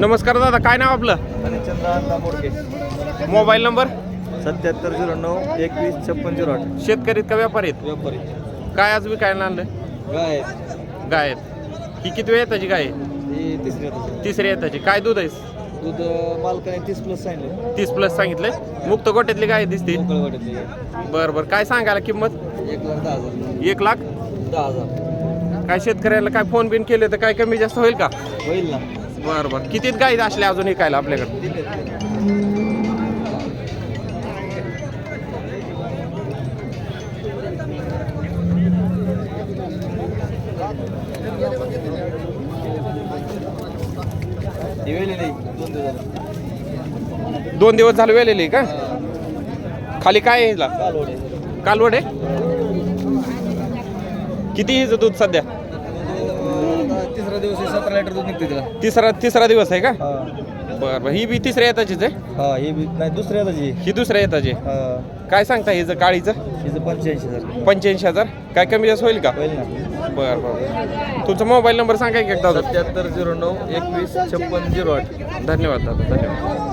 नमस्कार दादा काय नाव आपलं? मोडके. Mobile number? सत्याहत्तर झिरो नऊ एकवीस छप्पन झिरो आठ. शेतकरीत का व्यापारीत? व्यापारी काय आज विकायला आणलं गाय गाय आहेत. ही किती वेळ येताची गाय आहे? ही तिसरी आता तिसरी येताची. काय दूध आहे दूध मालकाने तीस प्लस सांगितलं तीस प्लस सांगितलंय. मुक्त गोट्यातली गाय दिसते. मोकळ वाटत बरं बरं. काय सांगायला किंमत? एक लाख दहा हजार. एक लाख? दहा हजार. काय शेतकऱ्याला काय फोन बिन केले तर काय कमी जास्त होईल का? होईल ना. बरं बरं. कितीत गाई असल्या अजून विकायला आपल्याकडे? दोन दिवस झाले वेलेली का? खाली काय आहे हिला? कालवडे? किती हिचं दूध सध्या? तिसरा दिवस आहे, सतरा लिटर दूध निघते तिला. तिसरा तिसरा दिवस आहे का? हा. बरं बरं. ही बी तिसऱ्या येताचीच आहे? हा हे बी नाही दुसऱ्या त्याची ही दुसऱ्या येताची. आहे. हा. काय सांगता हिचं काळीचं? हिचं पंच्याऐंशी हजार. पंच्याऐंशी हजार? काय कमी जास्त होईल का? होईल ना. बरं बरं. तुमचा मोबाईल नंबर सांगा की एकदा. सत्याहत्तर झिरो नऊ एकवीस छप्पन झिरो आठ. धन्यवाद दादा धन्यवाद.